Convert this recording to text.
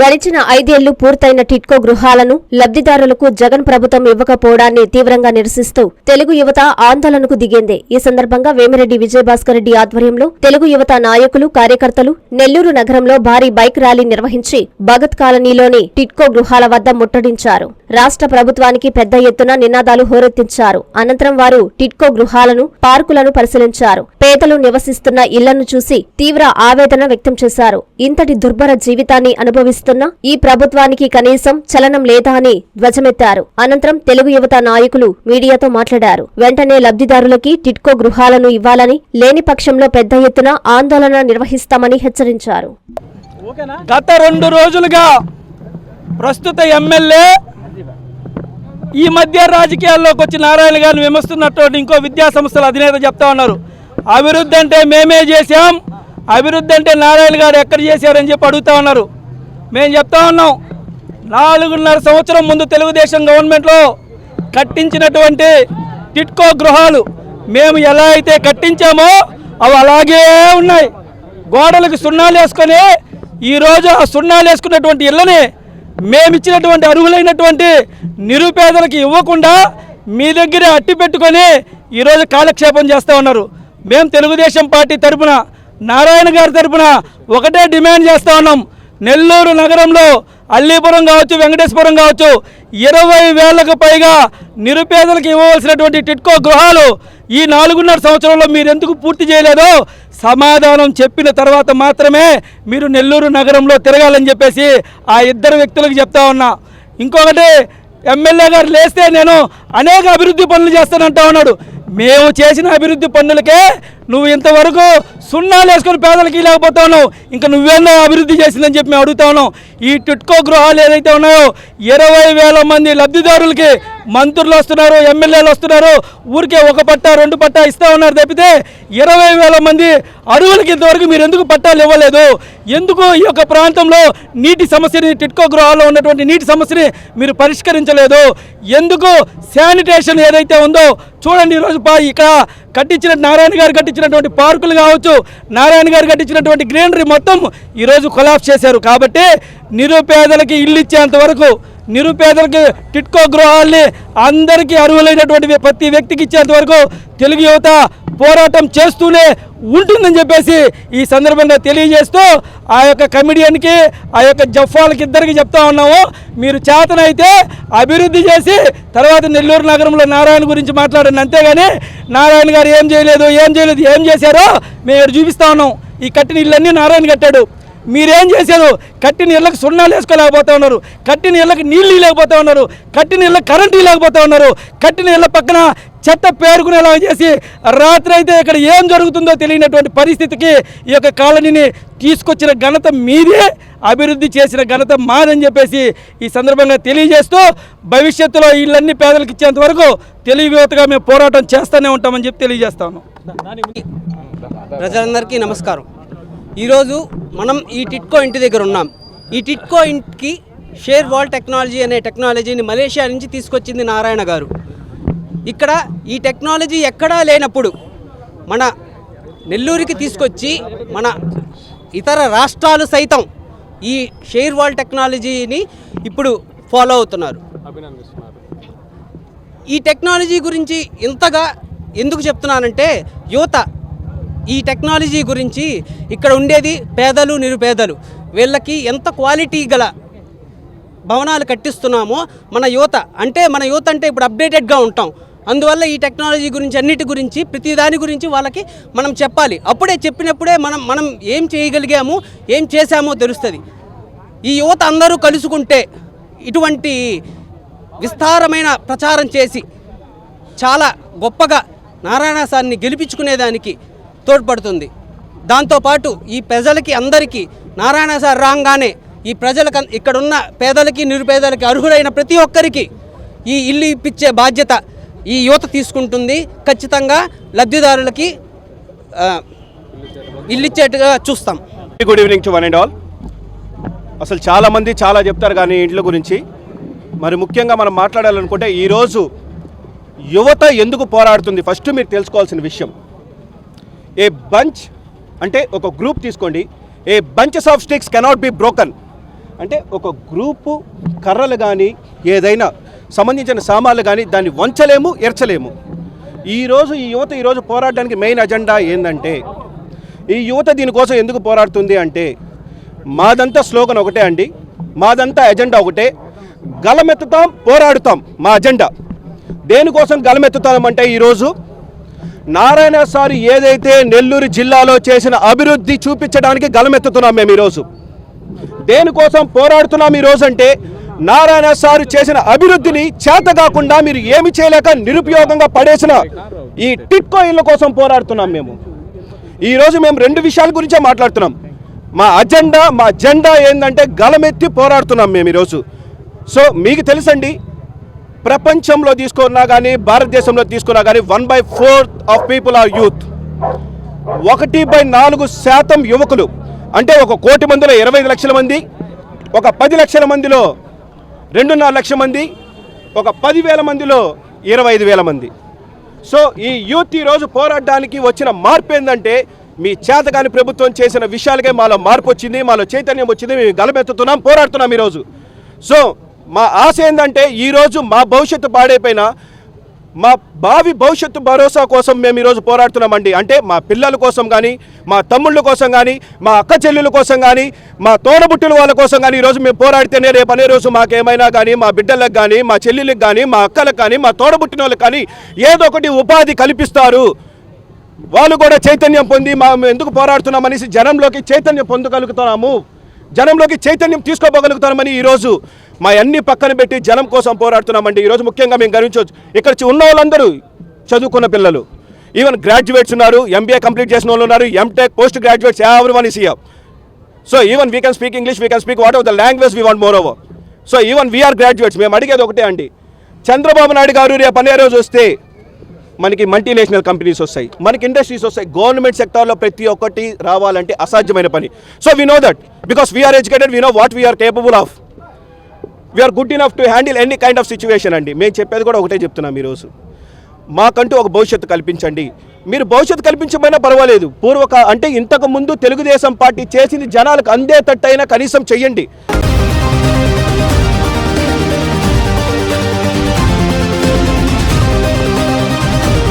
గడిచిన ఐదేళ్ళు పూర్తయిన టిట్కో గృహాలను లబ్ధిదారులకు జగన్ ప్రభుత్వం ఇవ్వకపోవడాన్ని తీవ్రంగా నిరసిస్తూ తెలుగు యువత ఆందోళనకు దిగింది. ఈ సందర్భంగా వేమిరెడ్డి విజయభాస్కర్ రెడ్డి ఆధ్వర్యంలో తెలుగు యువత నాయకులు కార్యకర్తలు నెల్లూరు నగరంలో భారీ బైక్ ర్యాలీ నిర్వహించి భగత్ కాలనీలోని టిట్కో గృహాల వద్ద ముట్టడించారు. రాష్ట్ర ప్రభుత్వానికి పెద్ద ఎత్తున నినాదాలు హోరెత్తించారు. అనంతరం వారు టిట్కో గృహాలను పార్కులను పరిశీలించారు. పేదలు నివసిస్తున్న ఇళ్ళను చూసి తీవ్ర ఆవేదన వ్యక్తం చేశారు. ఇంతటి దుర్భర జీవితాన్ని అనుభవిస్తున్న ఈ ప్రభుత్వానికి కనీసం చలనం లేదా అని ధ్వజమెత్తారు. అనంతరం తెలుగు యువత నాయకులు మీడియాతో మాట్లాడారు. వెంటనే లబ్ధిదారులకి టిట్కో గృహాలను ఇవ్వాలని లేని పక్షంలో పెద్ద ఎత్తున ఆందోళన నిర్వహిస్తామని హెచ్చరించారు. గత రెండు రోజులుగా ప్రస్తుత ఎమ్మెల్యే ఈ మధ్య రాజకీయాల్లోకి వచ్చి నారాయణ గారిని విమర్శిస్తున్నటువంటి ఇంకో విద్యా సంస్థల అధినేత చెప్తా ఉన్నారు. అభివృద్ధి అంటే మేమే చేశాం. అభివృద్ధి అంటే నారాయణ గారు ఎక్కడ చేశారని చెప్పి అడుగుతా ఉన్నారు. మేము చెప్తా ఉన్నాం. నాలుగున్నర సంవత్సరం ముందు తెలుగుదేశం గవర్నమెంట్లో కట్టించినటువంటి టిట్కో గృహాలు మేము ఎలా అయితే కట్టించామో అవి అలాగే ఉన్నాయి. గోడలకు సున్నాలు వేసుకొని ఈరోజు ఆ సున్నాలు వేసుకున్నటువంటి ఇళ్ళని మేమిచ్చినటువంటి అర్హులైనటువంటి నిరుపేదలకు ఇవ్వకుండా మీ దగ్గర అట్టి పెట్టుకొని ఈరోజు కాలక్షేపం చేస్తూ ఉన్నారు. మేము తెలుగుదేశం పార్టీ తరపున నారాయణ గారి తరపున ఒకటే డిమాండ్ చేస్తూ ఉన్నాం. నెల్లూరు నగరంలో అల్లీపురం కావచ్చు వెంకటేశ్వరం కావచ్చు ఇరవై వేలకు పైగా నిరుపేదలకు ఇవ్వవలసినటువంటి టిట్కో గృహాలు ఈ నాలుగున్నర సంవత్సరంలో మీరు ఎందుకు పూర్తి చేయలేదో సమాధానం చెప్పిన తర్వాత మాత్రమే మీరు నెల్లూరు నగరంలో తిరగాలని చెప్పేసి ఆ ఇద్దరు వ్యక్తులకు చెప్తా ఉన్నా. ఇంకొకటి ఎమ్మెల్యే గారు లేస్తే నేను అనేక అభివృద్ధి పనులు చేస్తానంటా ఉన్నాడు. మేము చేసిన అభివృద్ధి పనులకే నువ్వు ఇంతవరకు సున్నాలు వేసుకొని పేదలకి లేకపోతా ఉన్నావు. ఇంకా నువ్వేందో అభివృద్ధి చేసిందని చెప్పి మేము అడుగుతా ఉన్నాం. ఈ టిట్కో గృహాలు ఏదైతే ఉన్నాయో ఇరవై వేల మంది లబ్ధిదారులకి మంత్రులు వస్తున్నారు ఎమ్మెల్యేలు వస్తున్నారు. ఊరికే ఒక పట్టా రెండు పట్టా ఇస్తా ఉన్నారు తప్పితే ఇరవై వేల మంది అరువులకి ఇంతవరకు మీరు ఎందుకు పట్టాలు ఇవ్వలేదు? ఎందుకు ఈ యొక్క ప్రాంతంలో నీటి సమస్యని టిట్కో గృహాల్లో ఉన్నటువంటి నీటి సమస్యని మీరు పరిష్కరించలేదు? ఎందుకు శానిటేషన్ ఏదైతే ఉందో చూడండి ఈరోజు ఇక్కడ కట్టించిన నారాయణ గారు కట్టించినటువంటి పార్కులు కావచ్చు నారాయణ గారు కట్టించినటువంటి గ్రీనరీ మొత్తం ఈరోజు కొలాప్స్ చేశారు. కాబట్టి నిరుపేదలకి ఇల్లు ఇచ్చేంత వరకు నిరుపేదలకి టిట్కో గృహాల్ని అందరికీ అర్హులైనటువంటి ప్రతి వ్యక్తికి ఇచ్చేంత వరకు తెలుగు యువత పోరాటం చేస్తూనే ఉంటుందని చెప్పేసి ఈ సందర్భంగా తెలియజేస్తూ ఆ యొక్క కమిడియన్కి ఆ యొక్క జఫాలకి ఇద్దరికి చెప్తా ఉన్నాము. మీరు చేతనైతే అభివృద్ధి చేసి తర్వాత నెల్లూరు నగరంలో నారాయణ గురించి మాట్లాడండి. అంతేగాని నారాయణ గారు ఏం చేయలేదు ఏం చేయలేదు ఏం చేశారో మేము చూపిస్తా ఉన్నాం. ఈ కట్టిన ఇళ్ళన్నీ నారాయణ కట్టాడు. మీరేం చేశారు? కట్టిన ఇళ్ళకి సున్నాలు వేసుకోలేకపోతా ఉన్నారు కట్టిన ఇళ్ళకి నీళ్ళు లేకపోతా ఉన్నారు కట్టిన ఇళ్ళకి కరెంటు ఇవ్వలేకపోతూ ఉన్నారు కట్టిన ఇళ్ళ పక్కన చెత్త పేరుకునేలా చేసి రాత్రి అయితే ఇక్కడ ఏం జరుగుతుందో తెలియనటువంటి పరిస్థితికి ఈ యొక్క కాలనీని తీసుకొచ్చిన ఘనత మీదే అభివృద్ధి చేసిన ఘనత మాదని చెప్పేసి ఈ సందర్భంగా తెలియజేస్తూ భవిష్యత్తులో ఇళ్ళన్ని పేదలకు ఇచ్చేంత వరకు తెలుగు మేము పోరాటం చేస్తూనే ఉంటామని చెప్పి తెలియజేస్తాను. ప్రజలందరికీ నమస్కారం. ఈరోజు మనం ఈ టిట్కో ఇంటి దగ్గర ఉన్నాం. ఈ టిట్కో ఇంటికి షేర్ వాల్ టెక్నాలజీ అనే టెక్నాలజీని మలేషియా నుంచి తీసుకొచ్చింది నారాయణ గారు. ఇక్కడ ఈ టెక్నాలజీ ఎక్కడా లేనప్పుడు మన నెల్లూరుకి తీసుకొచ్చి మన ఇతర రాష్ట్రాలు సైతం ఈ షేర్ వాల్ టెక్నాలజీని ఇప్పుడు ఫాలో అవుతున్నారు. ఈ టెక్నాలజీ గురించి ఇంతగా ఎందుకు చెప్తున్నానంటే యువత ఈ టెక్నాలజీ గురించి ఇక్కడ ఉండేది పేదలు నిరుపేదలు. వీళ్ళకి ఎంత క్వాలిటీ గల భవనాలు కట్టిస్తున్నామో మన యువత. అంటే మన యువత అంటే ఇప్పుడు అప్డేటెడ్గా ఉంటాం. అందువల్ల ఈ టెక్నాలజీ గురించి అన్నిటి గురించి ప్రతి దాని గురించి వాళ్ళకి మనం చెప్పాలి. అప్పుడే చెప్పినప్పుడే మనం మనం ఏం చేయగలిగాము ఏం చేశామో తెలుస్తుంది. ఈ యువత అందరూ కలుసుకుంటే ఇటువంటి విస్తారమైన ప్రచారం చేసి చాలా గొప్పగా నారాయణ సార్ని గెలిపించుకునేదానికి తోడ్పడుతుంది. దాంతోపాటు ఈ ప్రజలకి అందరికీ నారాయణ సార్ రాగానే ఈ ప్రజలకు ఇక్కడ ఉన్న పేదలకి నిరుపేదలకి అర్హులైన ప్రతి ఒక్కరికి ఈ ఇల్లు ఇప్పించే బాధ్యత ఈ యువత తీసుకుంటుంది. ఖచ్చితంగా లబ్ధిదారులకి ఇల్లు ఇచ్చేట్టుగా చూస్తాం. Good evening to one and all అసలు చాలామంది చాలా చెప్తారు కానీ ఇంట్ల గురించి. మరి ముఖ్యంగా మనం మాట్లాడాలనుకుంటే ఈరోజు యువత ఎందుకు పోరాడుతుంది? ఫస్ట్ మీరు తెలుసుకోవాల్సిన విషయం. ఏ బంచ్ అంటే ఒక గ్రూప్ తీసుకోండి. A bunches of sticks cannot be broken అంటే ఒక గ్రూపు కర్రలు కానీ ఏదైనా సంబంధించిన సామాన్లు కానీ దాన్ని వంచలేము ఎరచలేము. ఈరోజు ఈ యువత ఈరోజు పోరాడడానికి మెయిన్ అజెండా ఏంటంటే ఈ యువత దీనికోసం ఎందుకు పోరాడుతుంది అంటే మాదంతా స్లోగన్ ఒకటే అండి. మాదంతా ఎజెండా ఒకటే. గలమెత్తుతాం పోరాడుతాం మా అజెండా. దేనికోసం గలమెత్తుతామంటే ఈరోజు నారాయణ సారు ఏదైతే నెల్లూరు జిల్లాలో చేసిన అభివృద్ధి చూపించడానికి గలమెత్తుతున్నాం మేము ఈరోజు. దేనికోసం పోరాడుతున్నాం ఈరోజు అంటే నారాయణ సారు చేసిన అభివృద్ధిని చేత కాకుండా మీరు ఏమి చేయలేక నిరుపయోగంగా పడేసిన ఈ టిట్కో ఇళ్ళ కోసం పోరాడుతున్నాం మేము. ఈరోజు మేము రెండు విషయాల గురించే మాట్లాడుతున్నాం. మా అజెండా మా జెండా ఏంటంటే గలమెత్తి పోరాడుతున్నాం మేము ఈరోజు. సో మీకు తెలుసండి ప్రపంచంలో తీసుకున్నా కానీ భారతదేశంలో తీసుకున్నా కానీ one by fourth of people are youth ఒకటి బై నాలుగు శాతం యువకులు. అంటే ఒక కోటి మందిలో ఇరవై లక్షల మంది ఒక పది లక్షల మందిలో రెండున్నర లక్షల మంది ఒక పదివేల మందిలో ఇరవై ఐదు వేల మంది. సో ఈ యూత్ ఈరోజు పోరాడడానికి వచ్చిన మార్పు ఏంటంటే మీ చేతగాని ప్రభుత్వం చేసిన విషయాలకే మాలో మార్పు వచ్చింది మాలో చైతన్యం వచ్చింది మేము గలమెత్తుతున్నాం పోరాడుతున్నాం ఈరోజు. సో మా ఆశ ఏంటంటే ఈరోజు మా భవిష్యత్తు పాడైపోయినా మా భావి భవిష్యత్తు భరోసా కోసం మేము ఈరోజు పోరాడుతున్నామండి. అంటే మా పిల్లల కోసం కానీ మా తమ్ముళ్ళ కోసం కానీ మా అక్క చెల్లెల కోసం కానీ మా తోడబుట్టుల వాళ్ళ కోసం కానీ ఈరోజు మేము పోరాడితేనే రేపు అనే రోజు మాకేమైనా కానీ మా బిడ్డలకు కానీ మా చెల్లెళ్ళకి కానీ మా అక్కలకు కానీ మా తోడబుట్టిన వాళ్ళకి కానీ ఏదో ఒకటి ఉపాధి కల్పిస్తారు. వాళ్ళు కూడా చైతన్యం పొంది మా మేము ఎందుకు పోరాడుతున్నాం అనేసి జనంలోకి చైతన్యం పొందగలుగుతున్నాము. జనంలోకి చైతన్యం తీసుకోపోగలుగుతామని ఈరోజు మా అన్ని పక్కన పెట్టి జనం కోసం పోరాడుతున్నామండి. ఈరోజు ముఖ్యంగా మేము గమనించవచ్చు ఇక్కడ ఉన్న వాళ్ళందరూ చదువుకున్న పిల్లలు. ఈవెన్ గ్రాడ్యుయేట్స్ ఉన్నారు ఎంబీఏ కంప్లీట్ చేసిన వాళ్ళు ఉన్నారు ఎంటెక్ పోస్ట్ గ్రాడ్యుయేట్స్ ఎవరి one is so even we can speak English we can speak what of the language we want moreover so even we are graduates మేము అడిగేది ఒకటే అండి. చంద్రబాబు నాయుడు గారు రేపు అనే రోజు వస్తే మనకి మల్టీనేషనల్ కంపెనీస్ వస్తాయి. మనకి ఇండస్ట్రీస్ వస్తాయి. గవర్నమెంట్ సెక్టార్లో ప్రతి ఒక్కటి రావాలంటే అసాధ్యమైన పని. So we know that because we are educated we know what we are capable of we are good enough to handle any kind of situation అండి. మేము చెప్పేది కూడా ఒకటే చెప్తున్నాం ఈరోజు. మాకంటూ ఒక భవిష్యత్తు కల్పించండి. మీరు భవిష్యత్తు కల్పించమైనా పర్వాలేదు. పూర్వక అంటే ఇంతకు ముందు తెలుగుదేశం పార్టీ చేసింది జనాలకు అందేటట్టయినా కనీసం చెయ్యండి.